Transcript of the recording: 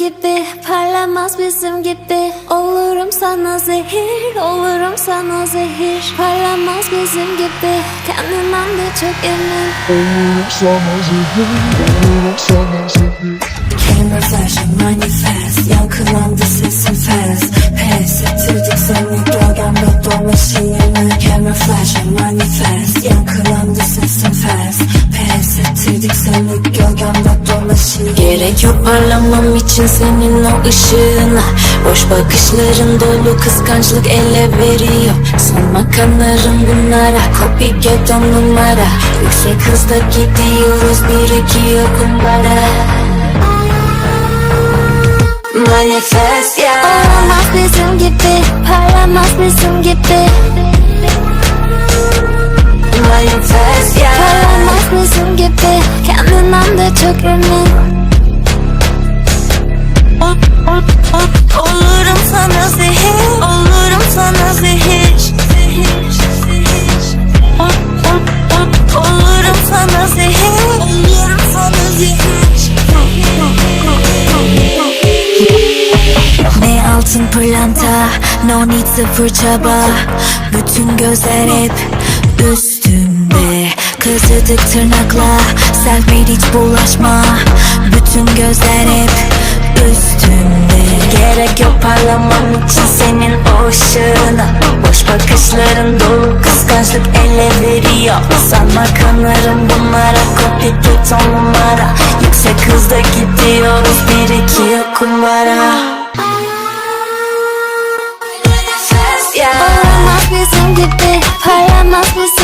gibi Parlamaz bizim gibi. Olurum sana zehir Olurum sana zehir. Parlamaz bizim gibi. Kendinden de çok emin. Camera flashing manifest Yankılandı sesin fast Pes ettirdik seni dolaşayım Gerek yok parlamam için senin o ışığına. Boş bakışların dolu kıskançlık ele veriyor. Sanma kanarım bunlara Kopya göt on numara. Yüksek hızda gidiyoruz bir iki yokum bara. Manifest ya Olamaz bizim gibi Parlamaz bizim gibi Çok emin Olurum sana zehir Olurum sana zehir. Olurum sana zehir Olurum sana zehir. Ne altın pırlanta No need sıfır çaba. Bütün gözler hep üstümde Kazıdık tırnakla Self made hiç bulaşma. Bütün gözler hep üstümde. Gerek yok parlamam için senin o ışığına. Boş bakışların dolu kıskançlık ele veriyor. Sanma kanarım bunlara Kopya git on numara. Yüksek hızda gidiyoruz bir iki yokum vara Olamaz bizim gibi Parlamaz bizim